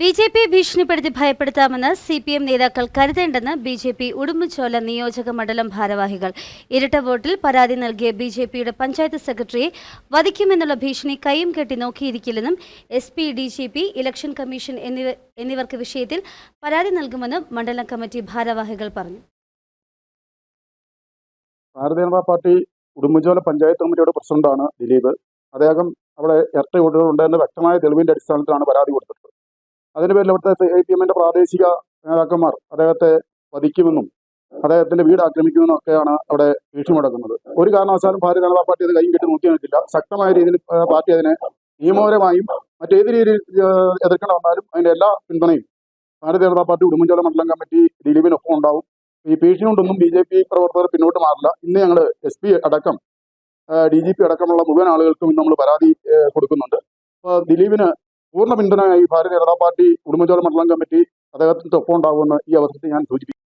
B J P ഭീഷണിപ്പെടുത്തി ഭയപ്പെടുത്താമെന്ന് C P M നേതാക്കൾ കരുതേണ്ടെന്ന് ബി ജെ പി ഉടുമ്പുചോല നിയോജക മണ്ഡലം ഭാരവാഹികൾ. ഇരട്ട വോട്ടിൽ പരാതി നൽകിയ ബി ജെ പിയുടെ പഞ്ചായത്ത് സെക്രട്ടറിയെ വധിക്കുമെന്നുള്ള ഭീഷണി കൈയും കെട്ടി നോക്കിയിരിക്കില്ലെന്നും S P D G P election commission എന്നിവ എന്നിവർക്ക് വിഷയത്തിൽ പരാതി നൽകുമെന്നും മണ്ഡലം കമ്മിറ്റി ഭാരവാഹികൾ പറഞ്ഞു. ഭാരതീയ ജനതാ പാർട്ടി ഉടുമ്പുചോല പഞ്ചായത്ത് കമ്മിറ്റിയുടെ പ്രസിഡന്റാണ് ദിലീപ്. അദ്ദേഹം അവിടെ ഇരട്ട വോട്ടുകൾ ഉണ്ടെന്ന് വ്യക്തമായ തെളിവിന്റെ അടിസ്ഥാനത്തിലാണ് പരാതി കൊടുത്തിട്ടുള്ളത്. അതിന്റെ പേരിൽ അവിടുത്തെ ഐ പി എമ്മിന്റെ പ്രാദേശിക നേതാക്കന്മാർ അദ്ദേഹത്തെ വധിക്കുമെന്നും അദ്ദേഹത്തിന്റെ വീട് ആക്രമിക്കുമെന്നും ഒക്കെയാണ് അവിടെ ഭീഷണി മുടക്കുന്നത് ഒരു കാരണവശാലും ഭാരതീയ ജനതാ പാർട്ടി അത് കൈയും കെട്ടി നോക്കി നിൽക്കില്ല ശക്തമായ രീതിയിൽ പാർട്ടി അതിനെ നിയമപരമായും മറ്റേത് രീതിയിൽ എതിർക്കേണ്ട വന്നാലും അതിന്റെ എല്ലാ പിന്തുണയും ഭാരതീയ ജനതാ പാർട്ടി ഉടുമ്പൻചോല മണ്ഡലം കമ്മിറ്റി ദിലീപിനൊപ്പം ഉണ്ടാവും. ഈ ഭീഷണി കൊണ്ടൊന്നും ബി ജെ പി പ്രവർത്തകർ പിന്നോട്ട് മാറില്ല. ഇന്ന് ഞങ്ങൾ എസ് പി അടക്കം ഡി ജി പി അടക്കമുള്ള മുഴുവൻ ആളുകൾക്കും നമ്മൾ പരാതി കൊടുക്കുന്നുണ്ട്. അപ്പോൾ ദിലീപിന് പൂർണ പിന്തുണയായി ഭാരതീയ ജനതാ പാർട്ടി ഉടുമ്പൻചോല മണ്ഡലം കമ്മിറ്റി അദ്ദേഹത്തിന്റെ ഒപ്പം ഉണ്ടാകുമെന്ന് ഈ അവസരത്തിൽ ഞാൻ സൂചിപ്പിക്കുന്നു.